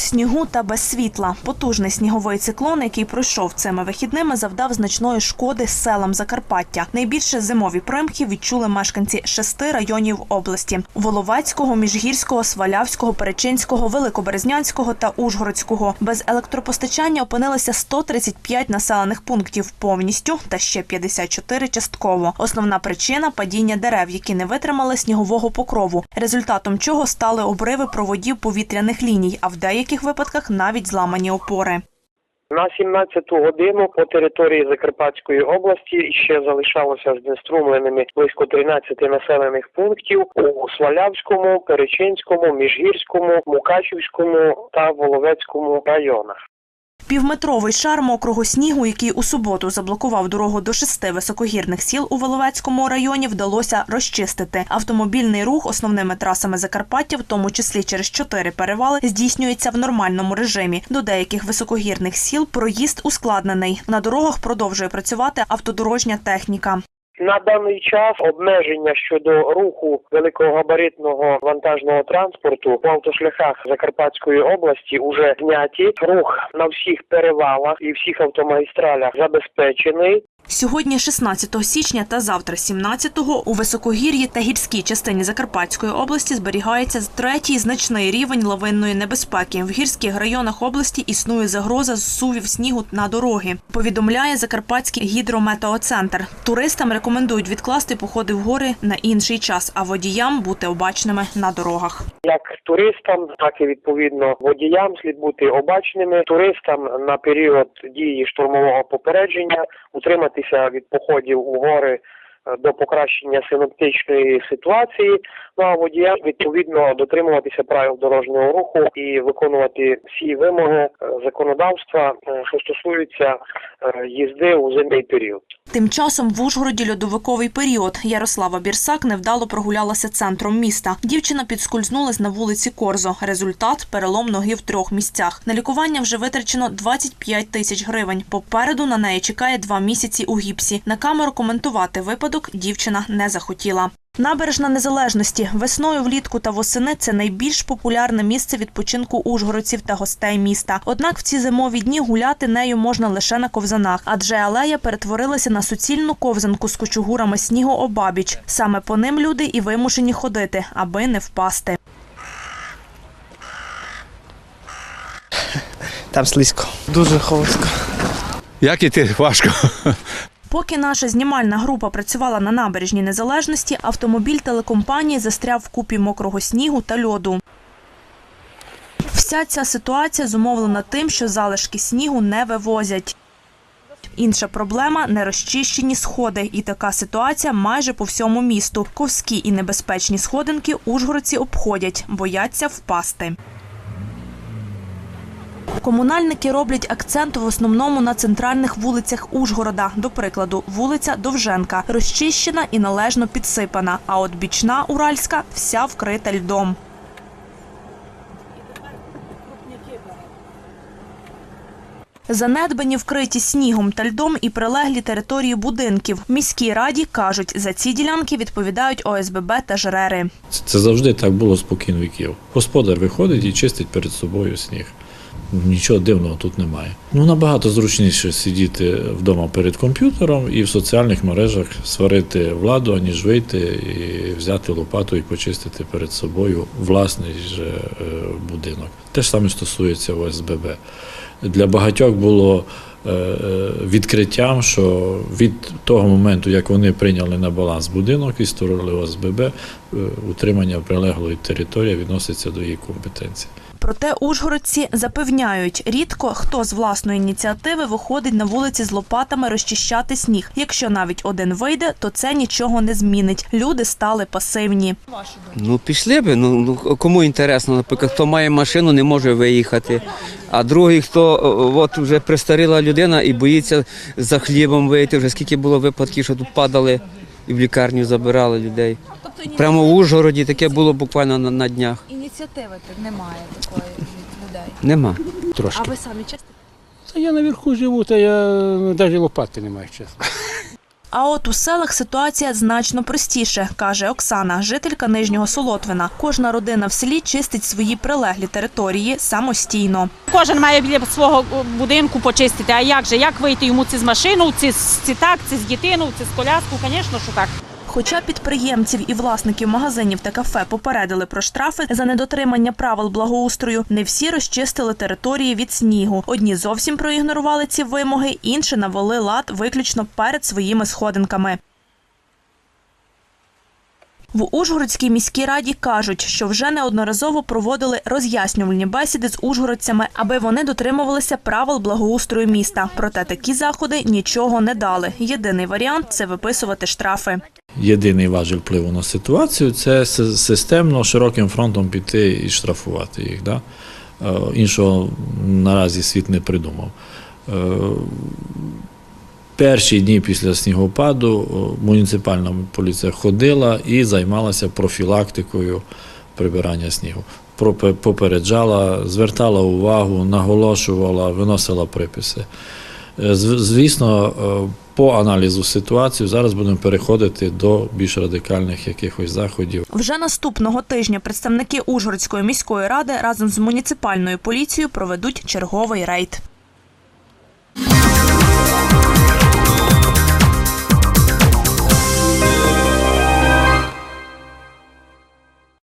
снігу та без світла. Потужний сніговий циклон, який пройшов цими вихідними, завдав значної шкоди селам Закарпаття. Найбільше зимові примхи відчули мешканці шести районів області: Воловецького, Міжгірського, Свалявського, Перечинського, Великоберезнянського та Ужгородського. Без електропостачання опинилися 135 населених пунктів повністю та ще 54 частково. Основна причина падіння дерев, які не витримали снігового покрову, результатом чого стали обриви проводів повітряних ліній, а в деяких випадках навіть зламані опори. На 17-ту годину по території Закарпатської області ще залишалося знеструмленими близько 13 населених пунктів у Свалявському, Перечинському, Міжгірському, Мукачівському та Воловецькому районах. Півметровий шар мокрого снігу, який у суботу заблокував дорогу до шести високогірних сіл у Воловецькому районі, вдалося розчистити. Автомобільний рух основними трасами Закарпаття, в тому числі через чотири перевали, здійснюється в нормальному режимі. До деяких високогірних сіл проїзд ускладнений. На дорогах продовжує працювати автодорожня техніка. На даний час обмеження щодо руху великогабаритного вантажного транспорту по автошляхах Закарпатської області уже зняті. Рух на всіх перевалах і всіх автомагістралях забезпечений. Сьогодні, 16 січня та завтра, 17-го, у високогір'ї та гірській частині Закарпатської області зберігається третій значний рівень лавинної небезпеки. В гірських районах області існує загроза зсувів снігу на дороги. Повідомляє Закарпатський гідрометеоцентр. Туристам рекомендують відкласти походи в гори на інший час, а водіям бути обачними на дорогах. Як туристам, так і відповідно водіям слід бути обачними. Туристам на період дії штурмового попередження утриматися від походів у гори е, до покращення синоптичної ситуації. Ну а водіям відповідно дотримуватися правил дорожнього руху і виконувати всі вимоги е, законодавства, е, що стосуються е, їзди у зимний період. Тим часом в Ужгороді льодовиковий період. Ярослава Бірсак невдало прогулялася центром міста. Дівчина підскользнулась на вулиці Корзо. Результат перелом ноги в трьох місцях. На лікування вже витрачено 25 тисяч гривень. Попереду на неї чекає два місяці у гіпсі. На камеру коментувати випадок дівчина не захотіла. Набережна незалежності весною, влітку та восени це найбільш популярне місце відпочинку ужгородців та гостей міста. Однак в ці зимові дні гуляти нею можна лише на ковзанах, адже алея перетворилася на суцільну ковзанку з кучугурами снігу обабіч. Саме по ним люди і вимушені ходити, аби не впасти. Там слизько. Дуже холодно. Як іти важко. Поки наша знімальна група працювала на набережній незалежності, автомобіль телекомпанії застряв в купі мокрого снігу та льоду. Вся ця ситуація зумовлена тим, що залишки снігу не вивозять. Інша проблема нерозчищені сходи, і така ситуація майже по всьому місту. Ковські і небезпечні сходинки ужгородці обходять, бояться впасти. Комунальники роблять акцент в основному на центральних вулицях Ужгорода. До прикладу, вулиця Довженка розчищена і належно підсипана, а от бічна Уральська вся вкрита льдом. Занедбані вкриті снігом та льдом і прилеглі території будинків. Міській раді кажуть, за ці ділянки відповідають ОСББ та ЖРЕРи. Це, завжди так було спокійно віків. Господар виходить і чистить перед собою сніг. Нічого дивного тут немає. Ну набагато зручніше сидіти вдома перед комп'ютером і в соціальних мережах сварити владу, аніж вийти і взяти лопату і почистити перед собою власний же е, будинок. Те ж саме стосується ОСББ. Для багатьох було е, е, відкриттям, що від того моменту, як вони прийняли на баланс будинок і створили ОСББ, утримання прилеглої території відноситься до її компетенції. Проте ужгородці запевняють, рідко хто з власної ініціативи виходить на вулиці з лопатами розчищати сніг. Якщо навіть один вийде, то це нічого не змінить. Люди стали пасивні. Ну пішли би. Ну, ну кому інтересно, наприклад, хто має машину, не може виїхати. А другий, хто от вже престаріла людина і боїться за хлібом вийти. Вже скільки було випадків, що тут падали і в лікарню забирали людей. Тобто Прямо в Ужгороді таке було буквально на, на днях. ініціативи тут немає такої від людей. Нема. Трошки. А ви самі чистите? Та я наверху живу, та я навіть лопати не маю, чесно. А от у селах ситуація значно простіше, каже Оксана, жителька Нижнього Солотвина. Кожна родина в селі чистить свої прилеглі території самостійно. Кожен має біля свого будинку почистити. А як же? Як вийти йому ці з машину, ці, ці так, ці з дитину, це з коляску? Звісно, що так. Хоча підприємців і власників магазинів та кафе попередили про штрафи за недотримання правил благоустрою, не всі розчистили території від снігу. Одні зовсім проігнорували ці вимоги, інші навели лад виключно перед своїми сходинками. В Ужгородській міській раді кажуть, що вже неодноразово проводили роз'яснювальні бесіди з ужгородцями, аби вони дотримувалися правил благоустрою міста. Проте такі заходи нічого не дали. Єдиний варіант це виписувати штрафи. Єдиний важіль впливу на ситуацію це си- системно широким фронтом піти і штрафувати їх. Да? Е, Іншого наразі світ не придумав. Перші дні після снігопаду е, муніципальна поліція ходила і займалася профілактикою прибирання снігу. Попереджала, звертала увагу, наголошувала, виносила приписи. Е, Звісно, е, по аналізу ситуації зараз будемо переходити до більш радикальних якихось заходів. Вже наступного тижня представники Ужгородської міської ради разом з муніципальною поліцією проведуть черговий рейд.